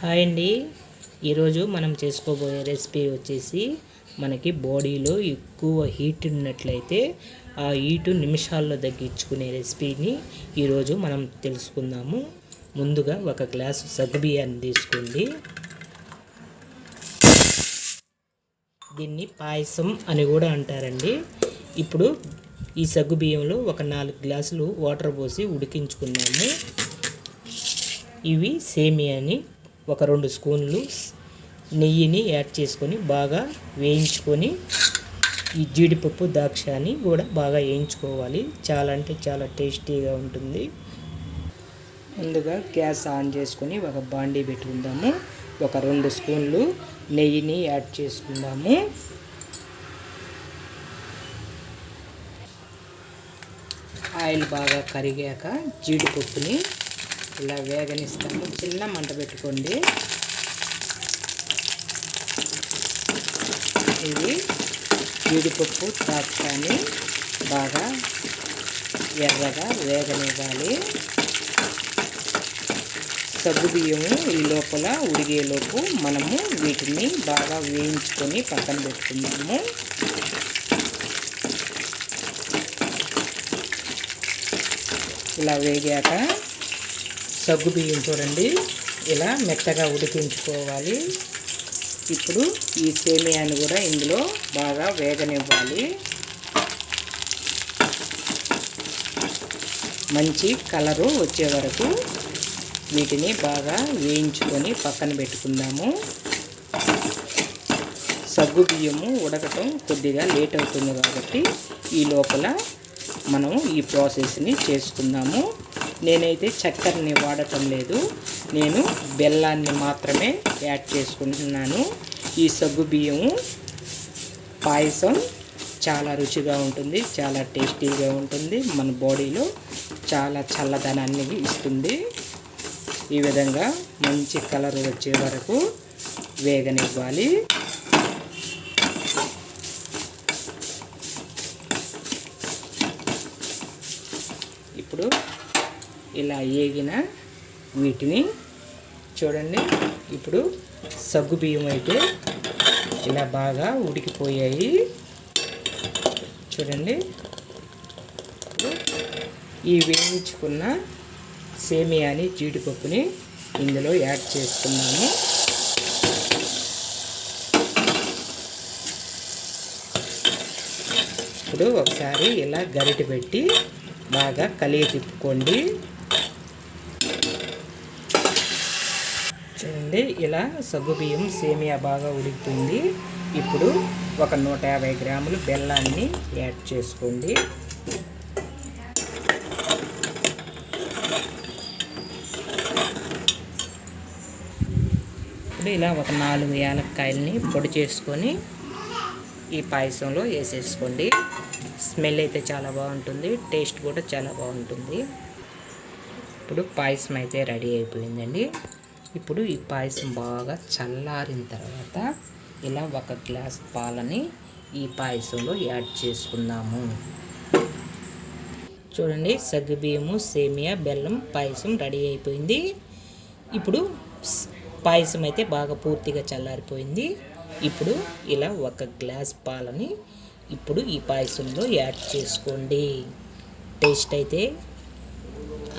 Hi అండి. ఈరోజు మనం చేసుకోబోయే రెసిపీ వచ్చేసి మనకి బాడీలో ఎక్కువ హీట్ ఉన్నట్లయితే ఆ హీటు నిమిషాల్లో తగ్గించుకునే రెసిపీని ఈరోజు మనం తెలుసుకుందాము. ముందుగా ఒక గ్లాసు సగ్గుబియ్యాన్ని తీసుకోండి. దీన్ని పాయసం అని కూడా అంటారండి. ఇప్పుడు ఈ సగ్గు బియ్యంలో ఒక నాలుగు గ్లాసులు వాటర్ పోసి ఉడికించుకున్నాము. ఇవి సేమియాని ఒక రెండు స్పూన్లు నెయ్యిని యాడ్ చేసుకొని బాగా వేయించుకొని ఈ జీడిపప్పు ద్రాక్షని కూడా బాగా వేయించుకోవాలి. చాలా అంటే చాలా టేస్టీగా ఉంటుంది. ముందుగా గ్యాస్ ఆన్ చేసుకొని ఒక బాండీ పెట్టుకుందాము. ఒక రెండు స్పూన్లు నెయ్యిని యాడ్ చేసుకుందాము. ఆయిల్ బాగా కరిగాక జీడిపప్పుని ఇలా వేగనిస్తాము చిన్న మంట పెట్టుకోండి. ఇది జీడిపప్పు ద్రాక్షని బాగా ఎర్రగా వేగనివ్వాలి. సగ్గు బియ్యము ఈ లోపల ఉడిగేలోపు మనము వీటిని బాగా వేయించుకొని పక్కన పెట్టుకుందాము. ఇలా వేగాక సగ్గు బియ్యం చూడండి ఇలా మెత్తగా ఉడికించుకోవాలి. ఇప్పుడు ఈ సేమియాని కూడా ఇందులో బాగా వేగనివ్వాలి. మంచి కలరు వచ్చే వరకు వీటిని బాగా వేయించుకొని పక్కన పెట్టుకుందాము. సగ్గు బియ్యము ఉడకటం కొద్దిగా లేట్ అవుతుంది కాబట్టి ఈ లోపల మనం ఈ ప్రాసెస్ని చేసుకుందాము. నేనైతే చక్కెరని వాడటం లేదు. నేను బెల్లాన్ని మాత్రమే యాడ్ చేసుకుంటున్నాను. ఈ సగ్గు బియ్యము పాయసం చాలా రుచిగా ఉంటుంది చాలా టేస్టీగా ఉంటుంది. మన బాడీలో చాలా చల్లదనాన్ని ఇస్తుంది. ఈ విధంగా మంచి కలర్ వచ్చే వరకు వేగనివ్వాలి. ఇప్పుడు ఇలా ఏగిన వీటిని చూడండి. ఇప్పుడు సగ్గు బియ్యం అయితే ఇలా బాగా ఉడికిపోయాయి. చూడండి. ఈ వేయించుకున్న సేమియాని జీడిపప్పుని ఇందులో యాడ్ చేసుకున్నాము ఇప్పుడు ఒకసారి ఇలా గరిటె పెట్టి బాగా కలిగి తిప్పుకోండి. చూడండి ఇలా సగ్గుబియ్యం సేమియా బాగా ఉడుకుతుంది. ఇప్పుడు ఒక నూట యాభై గ్రాములు బెల్లాన్ని యాడ్ చేసుకోండి. ఇప్పుడు ఇలా ఒక నాలుగు యాలక్కాయలని పొడి చేసుకొని ఈ పాయసంలో వేసేసుకోండి. స్మెల్ అయితే చాలా బాగుంటుంది టేస్ట్ కూడా చాలా బాగుంటుంది. ఇప్పుడు పాయసం అయితే రెడీ అయిపోయిందండి. ఇప్పుడు ఈ పాయసం బాగా చల్లారిన తర్వాత ఇలా ఒక గ్లాస్ పాలని ఈ పాయసంలో యాడ్ చేసుకుందాము. చూడండి సగ్గుబియ్యము సేమియా బెల్లం పాయసం రెడీ అయిపోయింది. ఇప్పుడు పాయసం అయితే బాగా పూర్తిగా చల్లారిపోయింది. ఇప్పుడు ఇలా ఒక గ్లాస్ పాలని ఇప్పుడు ఈ పాయసంలో యాడ్ చేసుకోండి. టేస్ట్ అయితే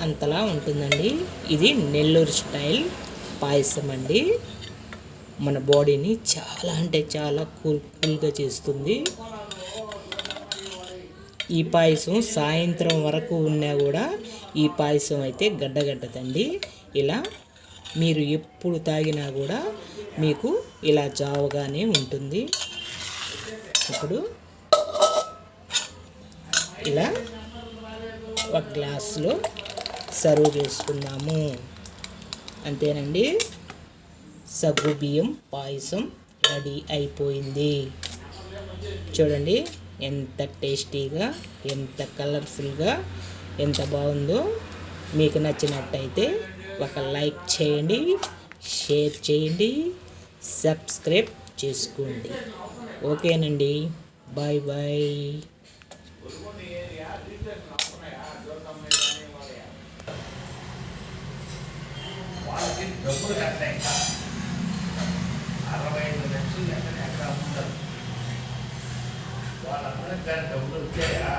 అంతలా ఉంటుందండి. ఇది నెల్లూరు స్టైల్. పాయసం అండి మన బాడీని చాలా అంటే చాలా కూల్ కూల్గా చేస్తుంది. ఈ పాయసం సాయంత్రం వరకు ఉన్నా కూడా ఈ పాయసం అయితే గడ్డగడ్డదండి ఇలా మీరు ఎప్పుడు తాగినా కూడా మీకు ఇలా జావగానే ఉంటుంది. ఇప్పుడు ఇలా ఒక గ్లాస్లో సర్వ్ చేసుకుందాము. అంతేనండి. సగ్గు బియ్యం పాయసం రెడీ అయిపోయింది. చూడండి ఎంత టేస్టీగా ఎంత కలర్ఫుల్గా ఎంత బాగుందో. మీకు నచ్చినట్టయితే ఒక లైక్ చేయండి షేర్ చేయండి సబ్స్క్రైబ్ చేసుకోండి. ఓకేనండి. Bye bye. వాళ్ళకి డబ్బులు కట్టాయి అరవై ఐదు లక్షలు ఎక్కడ ఎక్కడ ఉండదు వాళ్ళందరికీ డబ్బులు వచ్చాయా?